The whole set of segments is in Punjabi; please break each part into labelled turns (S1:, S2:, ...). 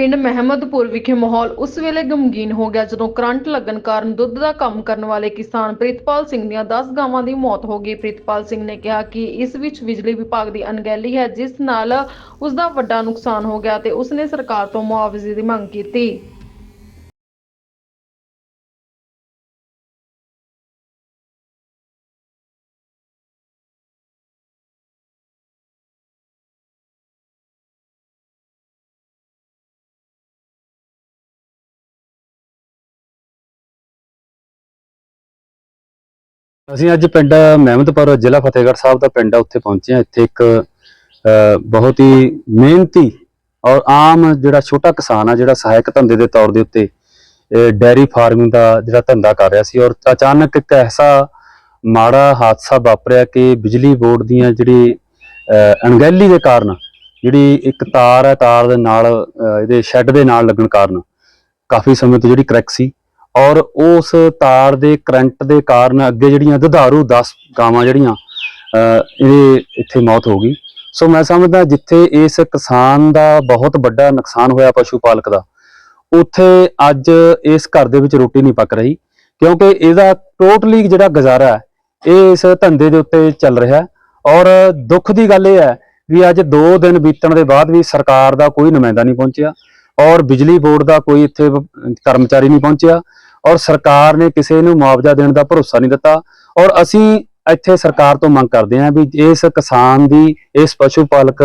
S1: ਪਿੰਡ ਮਹਿਮਦਪੁਰ ਵਿਖੇ ਮਾਹੌਲ ਉਸ ਵੇਲੇ ਗਮਗੀਨ ਹੋ ਗਿਆ ਜਦੋਂ ਕਰੰਟ ਲੱਗਣ ਕਾਰਨ ਦੁੱਧ ਦਾ ਕੰਮ ਕਰਨ ਵਾਲੇ ਕਿਸਾਨ ਪ੍ਰਿਤਪਾਲ ਸਿੰਘ ਦੀਆਂ 10 ਗਾਵਾਂ ਦੀ ਮੌਤ ਹੋ ਗਈ। ਪ੍ਰਿਤਪਾਲ ਸਿੰਘ ਨੇ ਕਿਹਾ ਕਿ ਇਸ ਵਿੱਚ ਬਿਜਲੀ ਵਿਭਾਗ ਦੀ ਅਣਗਹਿਲੀ ਹੈ, ਜਿਸ ਨਾਲ ਉਸ ਦਾ ਵੱਡਾ ਨੁਕਸਾਨ ਹੋ ਗਿਆ ਤੇ ਉਸ ਨੇ ਸਰਕਾਰ ਤੋਂ ਮੁਆਵਜ਼ੇ ਦੀ ਮੰਗ ਕੀਤੀ।
S2: ਅਸੀਂ ਅੱਜ ਪਿੰਡ ਮਹਿਮਦਪੁਰ ਜ਼ਿਲ੍ਹਾ ਫਤਿਹਗੜ੍ਹ ਸਾਹਿਬ ਦਾ ਪਿੰਡ ਆ, ਉੱਥੇ ਪਹੁੰਚੇ ਹਾਂ। ਇੱਥੇ ਇੱਕ ਬਹੁਤ ਹੀ ਮਿਹਨਤੀ ਔਰ ਆਮ ਜਿਹੜਾ ਛੋਟਾ ਕਿਸਾਨ ਆ, ਜਿਹੜਾ ਸਹਾਇਕ ਧੰਦੇ ਦੇ ਤੌਰ ਦੇ ਉੱਤੇ ਡੈਰੀ ਫਾਰਮਿੰਗ ਦਾ ਜਿਹੜਾ ਧੰਦਾ ਕਰ ਰਿਹਾ ਸੀ ਔਰ ਅਚਾਨਕ ਇੱਕ ਐਸਾ ਮਾੜਾ ਹਾਦਸਾ ਵਾਪਰਿਆ ਕਿ ਬਿਜਲੀ ਬੋਰਡ ਦੀਆਂ ਜਿਹੜੀ ਅਣਗਹਿਲੀ ਦੇ ਕਾਰਨ, ਜਿਹੜੀ ਇੱਕ ਤਾਰ ਹੈ, ਤਾਰ ਦੇ ਨਾਲ ਇਹਦੇ ਸ਼ੈੱਡ ਦੇ ਨਾਲ ਲੱਗਣ ਕਾਰਨ ਕਾਫੀ ਸਮੇਂ ਤੋਂ ਜਿਹੜੀ ਕਰੈਕ ਸੀ। ਔਰ ਉਸ ਤਾਰ ਦੇ ਕਰੰਟ ਦੇ ਕਾਰਨ ਅੱਗੇ ਜਿਹੜੀਆਂ ਦੁਧਾਰੂ 10 ਗਾਵਾਂ ਜਿਹੜੀਆਂ ਇਹ ਇੱਥੇ ਮੌਤ ਹੋ ਗਈ। ਸੋ ਮੈਂ ਸਮਝਦਾ ਜਿੱਥੇ ਇਸ ਕਿਸਾਨ ਦਾ ਬਹੁਤ ਵੱਡਾ ਨੁਕਸਾਨ ਹੋਇਆ ਪਸ਼ੂ ਪਾਲਕ ਦਾ, ਉੱਥੇ ਅੱਜ ਇਸ ਘਰ ਦੇ ਵਿੱਚ ਰੋਟੀ ਨਹੀਂ ਪੱਕ ਰਹੀ, ਕਿਉਂਕਿ ਇਹਦਾ ਟੋਟਲੀ ਜਿਹੜਾ ਗੁਜ਼ਾਰਾ ਇਹ ਇਸ ਧੰਦੇ ਦੇ ਉੱਤੇ ਚੱਲ ਰਿਹਾ ਔਰ ਦੁੱਖ ਦੀ ਗੱਲ ਇਹ ਹੈ ਵੀ ਅੱਜ 2 ਦਿਨ ਬੀਤਣ ਦੇ ਬਾਅਦ ਵੀ ਸਰਕਾਰ ਦਾ ਕੋਈ ਨੁਮਾਇੰਦਾ ਨਹੀਂ ਪਹੁੰਚਿਆ। ਔਰ ਬਿਜਲੀ ਬੋਰਡ ਦਾ ਕੋਈ ਇੱਥੇ ਕਰਮਚਾਰੀ ਨਹੀਂ ਪਹੁੰਚਿਆ ਔਰ ਸਰਕਾਰ ਨੇ ਕਿਸੇ ਨੂੰ ਮੁਆਵਜ਼ਾ ਦੇਣ ਦਾ ਭਰੋਸਾ ਨਹੀਂ ਦਿੱਤਾ ਔਰ ਅਸੀਂ ਇੱਥੇ ਸਰਕਾਰ ਤੋਂ ਮੰਗ ਕਰਦੇ ਹਾਂ ਵੀ ਇਸ ਕਿਸਾਨ ਦੀ, ਇਸ ਪਸ਼ੂ ਪਾਲਕ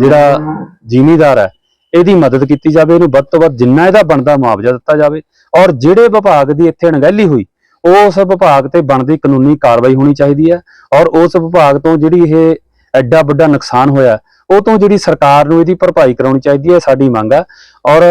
S2: ਜਿਹੜਾ ਜ਼ਿਮੀਦਾਰ ਹੈ, ਇਹਦੀ ਮਦਦ ਕੀਤੀ ਜਾਵੇ, ਇਹਨੂੰ ਵੱਧ ਤੋਂ ਵੱਧ ਜਿੰਨਾ ਇਹਦਾ ਬਣਦਾ ਮੁਆਵਜ਼ਾ ਦਿੱਤਾ ਜਾਵੇ ਔਰ ਜਿਹੜੇ ਵਿਭਾਗ ਦੀ ਇੱਥੇ ਅਣਗਹਿਲੀ ਹੋਈ, ਉਸ ਵਿਭਾਗ ਤੇ ਬਣਦੀ ਕਾਨੂੰਨੀ ਕਾਰਵਾਈ ਹੋਣੀ ਚਾਹੀਦੀ ਹੈ ਔਰ ਉਸ ਵਿਭਾਗ ਤੋਂ ਜਿਹੜੀ ਇਹ ਐਡਾ ਵੱਡਾ ਨੁਕਸਾਨ ਹੋਇਆ ਉਹ ਤੋਂ ਜਿਹੜੀ ਸਰਕਾਰ ਨੂੰ ਇਹਦੀ ਭਰਪਾਈ ਕਰਾਉਣੀ ਚਾਹੀਦੀ ਹੈ ਸਾਡੀ ਮੰਗ ਹੈ ਔਰ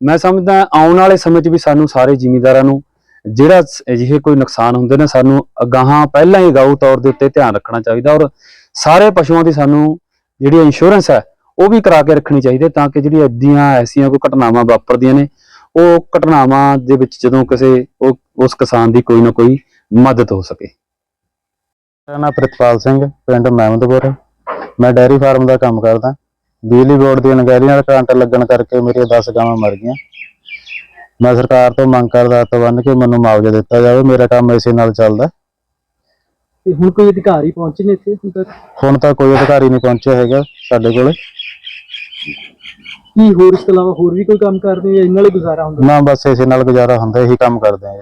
S2: ਮੈਂ ਸਮਝਦਾ ਆਉਣ ਵਾਲੇ ਸਮੇਂ 'ਚ ਵੀ ਸਾਨੂੰ ਸਾਰੇ ਜ਼ਿਮੀਂਦਾਰਾਂ ਨੂੰ ਜਿਹੜਾ ਅਜਿਹੇ ਕੋਈ ਨੁਕਸਾਨ ਹੁੰਦੇ ਨੇ, ਸਾਨੂੰ ਅਗਾਹਾਂ ਪਹਿਲਾਂ ਹੀ ਗਾਊ ਤੌਰ ਦੇ ਉੱਤੇ ਧਿਆਨ ਰੱਖਣਾ ਚਾਹੀਦਾ। ਔਰ ਸਾਰੇ ਪਸ਼ੂਆਂ ਦੀ ਸਾਨੂੰ ਜਿਹੜੀ ਇੰਸ਼ੋਰੈਂਸ ਹੈ, ਉਹ ਵੀ ਕਰਾ ਕੇ ਰੱਖਣੀ ਚਾਹੀਦੀ ਹੈ, ਤਾਂ ਕਿ ਜਿਹੜੀ ਏਦੀਆਂ ਐਸੀਆਂ ਕੋਈ ਘਟਨਾਵਾਂ ਵਾਪਰਦੀਆਂ ਨੇ, ਉਹ ਘਟਨਾਵਾਂ ਦੇ ਵਿੱਚ ਜਦੋਂ ਕਿਸੇ ਉਸ ਕਿਸਾਨ ਦੀ ਕੋਈ ਨਾ ਕੋਈ ਮਦਦ ਹੋ ਸਕੇ।
S3: ਮੇਰਾ ਨਾਮ ਪ੍ਰਿਤਪਾਲ ਸਿੰਘ, ਪਿੰਡ ਮਹਿਮਦਪੁਰ। ਮੈਂ ਡੈਰੀ ਫਾਰਮ ਦਾ ਕੰਮ ਕਰਦਾ। ਬਿਜਲੀ ਬੋਰਡ ਦੀ ਅਣਗਹਿਲੀ ਨਾਲ ਕਰੰਟ ਲੱਗਣ ਕਰਕੇ ਮੇਰੀਆਂ 10 ਗਾਵਾਂ ਮਰ ਗਈਆਂ। ਮੈਂ ਸਰਕਾਰ ਤੋਂ ਮੰਗ ਕਰਦਾ ਬੰਨ੍ਹ ਕੇ ਮੈਨੂੰ ਮੁਆਵਜ਼ਾ ਦਿੱਤਾ ਜਾਵੇ ਮੇਰਾ ਕੰਮ ਇਸੇ ਨਾਲ ਚੱਲਦਾ।
S4: ਤੇ ਹੁਣ ਕੋਈ ਅਧਿਕਾਰੀ ਪਹੁੰਚੇ ਨੇ ਇੱਥੇ ਹੁਣ ਤੱਕ?
S3: ਹੁਣ ਤਾਂ ਕੋਈ ਅਧਿਕਾਰੀ ਨਹੀਂ ਪਹੁੰਚਿਆ ਹੈਗਾ ਸਾਡੇ ਕੋਲੇ।
S4: ਕੀ ਹੋਰ ਇਸ ਤੋਂ ਇਲਾਵਾ ਹੋਰ ਵੀ ਕੋਈ ਕੰਮ ਕਰਦੇ ਜਾਂ ਇਹਨਾਂ ਨਾਲ ਹੀ ਗੁਜ਼ਾਰਾ ਹੁੰਦਾ?
S3: ਨਾ ਬਸ ਇਸੇ ਨਾਲ ਗੁਜ਼ਾਰਾ ਹੁੰਦਾ ਇਹੀ ਕੰਮ ਕਰਦੇ ਹਾਂ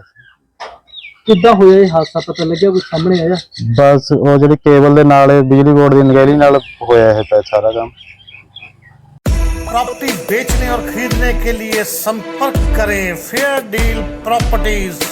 S4: ਕਿੱਦਾਂ ਹੋਇਆ ਇਹ ਹਾਦਸਾ ਪਤਾ ਲੱਗਿਆ ਕੋਈ ਸਾਹਮਣੇ ਆਇਆ
S3: ਬਸ ਉਹ ਜਿਹੜੀ ਕੇਬਲ ਦੇ ਨਾਲ ਇਹ ਬਿਜਲੀ ਬੋਰਡ ਦੀ ਅਣਗਹਿਲੀ ਨਾਲ ਹੋਇਆ ਇਹ ਤਾਂ ਸਾਰਾ ਕੰਮ
S5: प्रॉपर्टी बेचने और खरीदने के लिए संपर्क करें फेयर डील प्रॉपर्टीज